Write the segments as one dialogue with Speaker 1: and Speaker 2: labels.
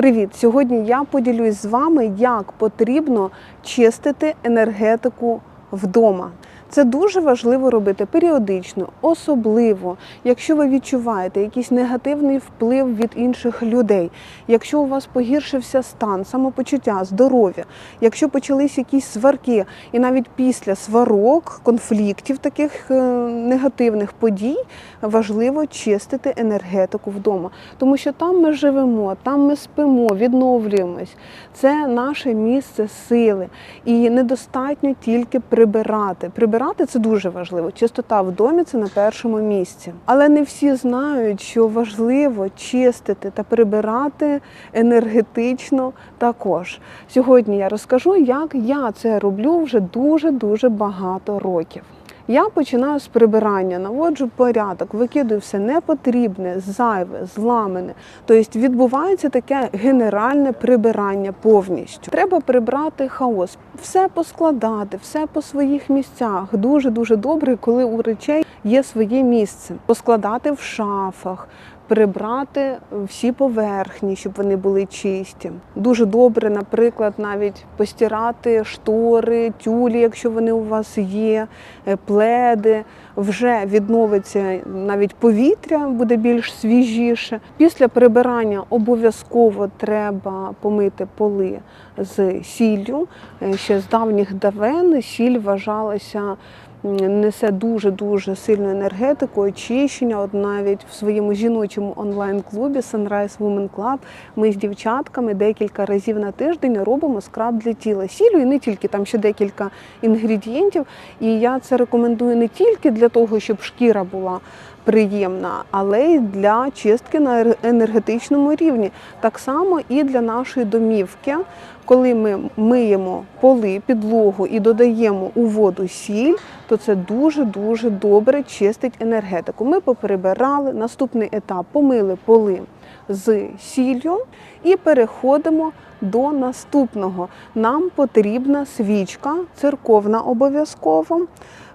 Speaker 1: Привіт! Сьогодні я поділюсь з вами, як потрібно чистити енергетику вдома. Це дуже важливо робити періодично, особливо, якщо ви відчуваєте якийсь негативний вплив від інших людей, якщо у вас погіршився стан, самопочуття, здоров'я, якщо почались якісь сварки, і навіть після сварок, конфліктів, таких е, негативних подій, важливо чистити енергетику вдома, тому що там ми живемо, там ми спимо, відновлюємось. Це наше місце сили, і недостатньо тільки прибирати. Прибирати це дуже важливо. Чистота в домі це на першому місці. Але не всі знають, що важливо чистити та прибирати енергетично також. Сьогодні я розкажу, як я це роблю вже дуже дуже багато років. Я починаю з прибирання, наводжу порядок, викидую все непотрібне, зайве, зламане. Тобто відбувається таке генеральне прибирання повністю. Треба прибрати хаос, все поскладати, все по своїх місцях. Дуже дуже добре, коли у речей є своє місце. Поскладати в шафах. Прибрати всі поверхні, щоб вони були чисті. Дуже добре, наприклад, навіть постирати штори, тюлі, якщо вони у вас є, е, пледи. Вже відновиться навіть повітря, буде більш свіжіше. Після прибирання обов'язково треба помити поли з сіллю. Е, Ще з давніх давен сіль вважалася несе дуже дуже сильну енергетику, очищення. От навіть в своєму жіночому онлайн-клубі Sunrise Women Club ми з дівчатками декілька разів на тиждень робимо скраб для тіла сілю, і не тільки там ще декілька інгредієнтів. І я це рекомендую не тільки для того, щоб шкіра була. Приємна, але й для чистки на енергетичному рівні. Так само і для нашої домівки, коли ми миємо поли, підлогу і додаємо у воду сіль, то це дуже-дуже добре чистить енергетику. Ми поприбирали, наступний етап помили поли з сіллю і переходимо до наступного. Нам потрібна свічка, церковна обов'язково.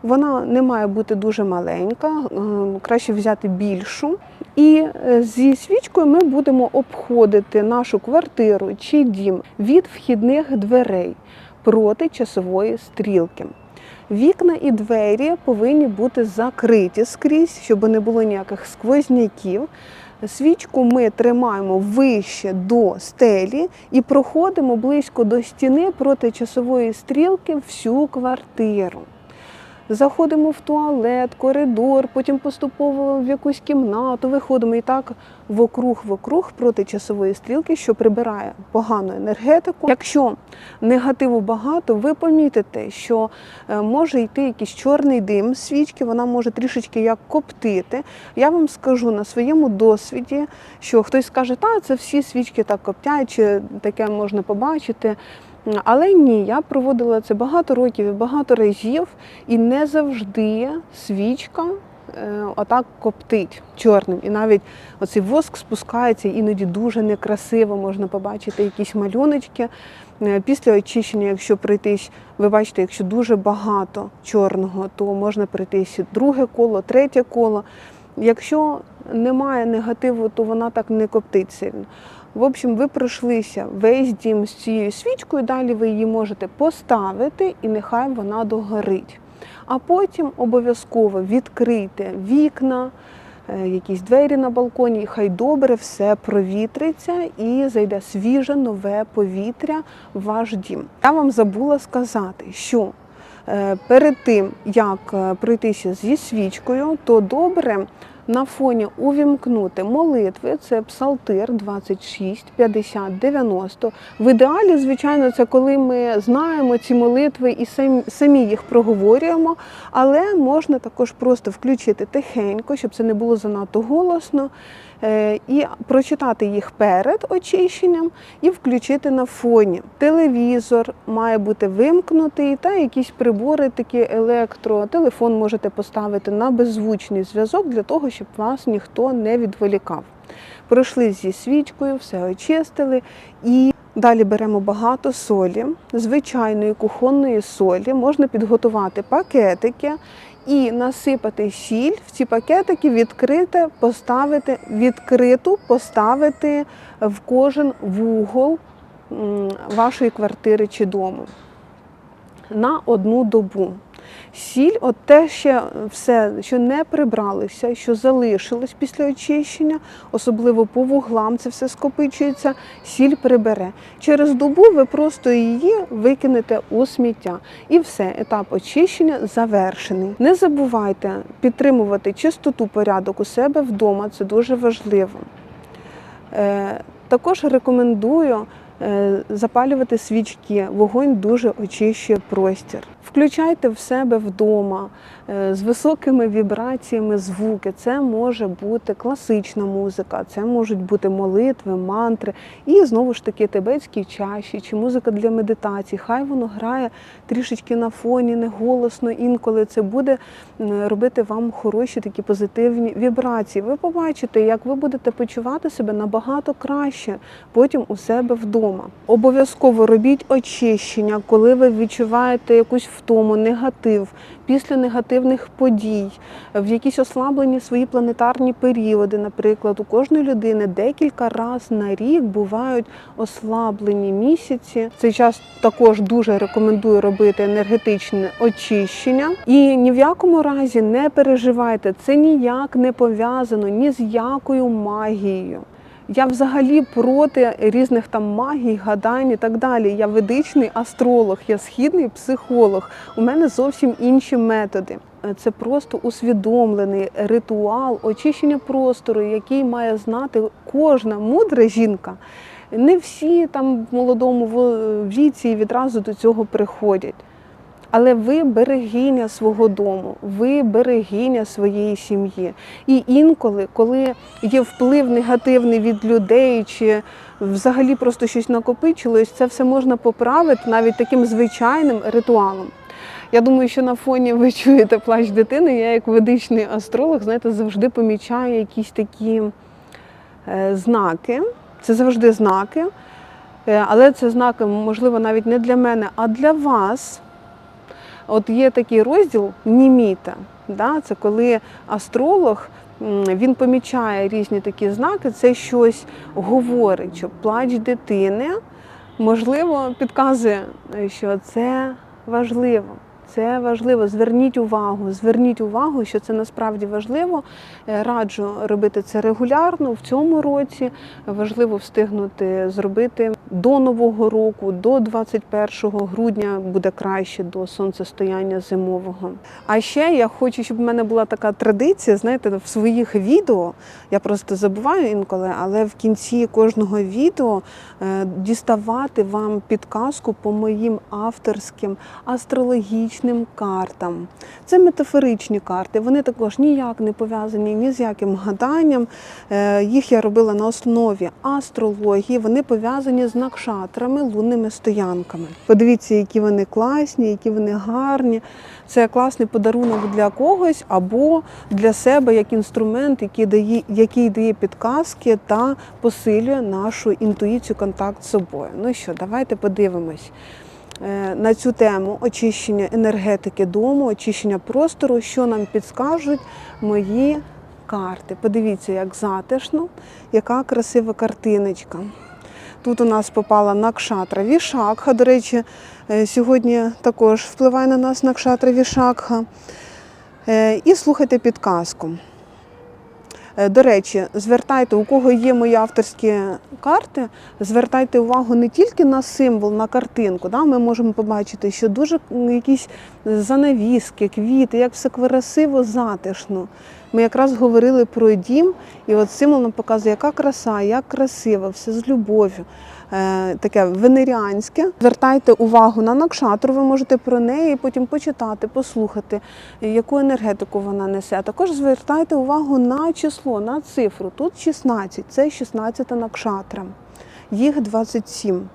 Speaker 1: Вона не має бути дуже маленька, е, краще взяти більшу. І е, зі свічкою ми будемо обходити нашу квартиру чи дім від вхідних дверей проти часової стрілки. Вікна і двері повинні бути закриті скрізь, щоб не було ніяких сквозняків. Свічку ми тримаємо вище до стелі і проходимо близько до стіни проти часової стрілки всю квартиру. Заходимо в туалет, коридор, потім поступово в якусь кімнату, виходимо і так вокруг-вокруг проти часової стрілки, що прибирає погану енергетику. Якщо негативу багато, ви помітите, що е, може йти якийсь чорний дим свічки, вона може трішечки як коптити. Я вам скажу на своєму досвіді, що хтось скаже, та це всі свічки так коптять, чи таке можна побачити. Але ні, я проводила це багато років і багато разів, і не завжди свічка е, отак коптить чорним. І навіть оцей воск спускається, іноді дуже некрасиво можна побачити якісь малюночки. Е, Після очищення, якщо пройтись, ви бачите, якщо дуже багато чорного, то можна пройтись друге коло, третє коло. Якщо немає негативу, то вона так не коптить сильно. В общем, ви пройшлися весь дім з цією свічкою, далі ви її можете поставити і нехай вона догорить. А потім обов'язково відкрийте вікна, е, якісь двері на балконі, і хай добре все провітриться і зайде свіже нове повітря в ваш дім. Я вам забула сказати, що е, перед тим, як е, пройтися зі свічкою, то добре на фоні увімкнути молитви, це псалтир 26, 50, 90. В ідеалі, звичайно, це коли ми знаємо ці молитви і самі їх проговорюємо, але можна також просто включити тихенько, щоб це не було занадто голосно, е, і прочитати їх перед очищенням і включити на фоні. Телевізор має бути вимкнутий, та якісь прибори, такі електро, телефон можете поставити на беззвучний зв'язок для того, щоб вас ніхто не відволікав. Пройшли зі свічкою, все очистили і далі беремо багато солі, звичайної кухонної солі. Можна підготувати пакетики і насипати сіль в ці пакетики, відкрити, поставити, відкриту поставити в кожен вугол вашої квартири чи дому на одну добу. Сіль, от те ще все, що не прибралося, що залишилось після очищення, особливо по вуглам, це все скопичується, сіль прибере. Через добу ви просто її викинете у сміття. І все, етап очищення завершений. Не забувайте підтримувати чистоту порядок у себе вдома, це дуже важливо. Е, Також рекомендую е, запалювати свічки. Вогонь дуже очищує простір. Включайте в себе вдома е, з високими вібраціями звуки. Це може бути класична музика, це можуть бути молитви, мантри, і знову ж таки тибетські чаші чи музика для медитації. Хай воно грає трішечки на фоні, не голосно. Інколи це буде робити вам хороші такі позитивні вібрації. Ви побачите, як ви будете почувати себе набагато краще потім у себе вдома. Обов'язково робіть очищення, коли ви відчуваєте якусь втому, негатив після негативних подій, в якісь ослаблені свої планетарні періоди. Наприклад, у кожної людини декілька разів на рік бувають ослаблені місяці. Цей час також дуже рекомендую робити енергетичне очищення. І ні в якому разі не переживайте, це ніяк не пов'язано ні з якою магією. Я взагалі проти різних там магій, гадань і так далі. Я ведичний астролог, я східний психолог. У мене зовсім інші методи. Це просто усвідомлений ритуал очищення простору, який має знати кожна мудра жінка. Не всі там в молодому віці відразу до цього приходять. Але ви берегиня свого дому, ви берегиня своєї сім'ї. І інколи, коли є вплив негативний від людей, чи взагалі просто щось накопичилось, це все можна поправити навіть таким звичайним ритуалом. Я думаю, що на фоні ви чуєте плач дитини. Я, як ведичний астролог, знаєте, завжди помічаю якісь такі е, знаки. Це завжди знаки. Е, Але це знаки, можливо, навіть не для мене, а для вас. От є такий розділ німіта. Да? Це коли астролог він помічає різні такі знаки, це щось говорить, що плач дитини, можливо, підказує, що це важливо. Це важливо. Зверніть увагу, зверніть увагу, що це насправді важливо. Е, Раджу робити це регулярно в цьому році. Важливо встигнути зробити до нового року, до 21 грудня буде краще до сонцестояння зимового. А ще я хочу, щоб в мене була така традиція, знаєте, в своїх відео. Я просто забуваю інколи, але в кінці кожного відео е, діставати вам підказку по моїм авторським астрологічним картам. Це метафоричні карти. Вони також ніяк не пов'язані ні з яким гаданням. Е, Їх я робила на основі астрології. Вони пов'язані з накшатрами, лунними стоянками. Подивіться, які вони класні, які вони гарні. Це класний подарунок для когось або для себе як інструмент, який дає, який дає підказки та посилює нашу інтуїцію, контакт з собою. Ну що, давайте подивимось на цю тему очищення енергетики дому, очищення простору, що нам підскажуть мої карти. Подивіться, як затишно, яка красива картиночка. Тут у нас попала Накшатра Вішакха. До речі, е, сьогодні також впливає на нас Накшатра Вішакха. Е, І слухайте підказку. Е, До речі, звертайте, у кого є мої авторські карти, звертайте увагу не тільки на символ, на картинку. Да? Ми можемо побачити, що дуже якісь занавіски, квіти, як все красиво, затишно. Ми якраз говорили про дім, і от символ нам показує, яка краса, як красиво, все з любов'ю. Е, таке венеріанське. Звертайте увагу на накшатру, ви можете про неї потім почитати, послухати, яку енергетику вона несе. Також звертайте увагу на число, на цифру. Тут 16, це 16 накшатра. Їх 27.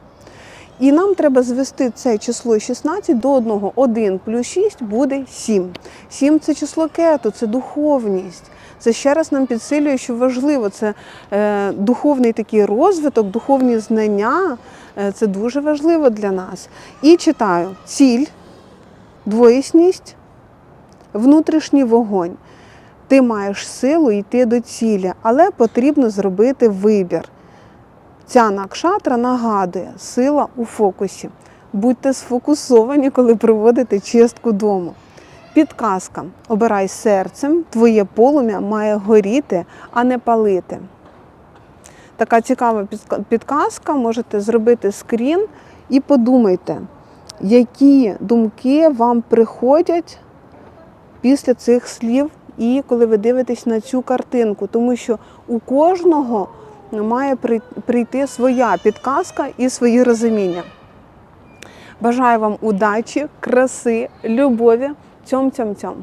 Speaker 1: І нам треба звести це число 16 до одного. 1 плюс 6 буде 7. 7 – це число кету, це духовність. Це ще раз нам підсилює, що важливо. Це е, духовний такий розвиток, духовні знання. Е, це дуже важливо для нас. І читаю ціль, двоїсність, внутрішній вогонь. Ти маєш силу йти до цілі, але потрібно зробити вибір. Ця накшатра нагадує сила у фокусі. Будьте сфокусовані, коли проводите чистку дому. Підказка: обирай серцем, твоє полум'я має горіти, а не палити. Така цікава підказка. Можете зробити скрін і подумайте, які думки вам приходять після цих слів, і коли ви дивитесь на цю картинку, тому що у кожного має при- прийти своя підказка і свої розуміння. Бажаю вам удачі, краси, любові. Цьом-цьом-цьом.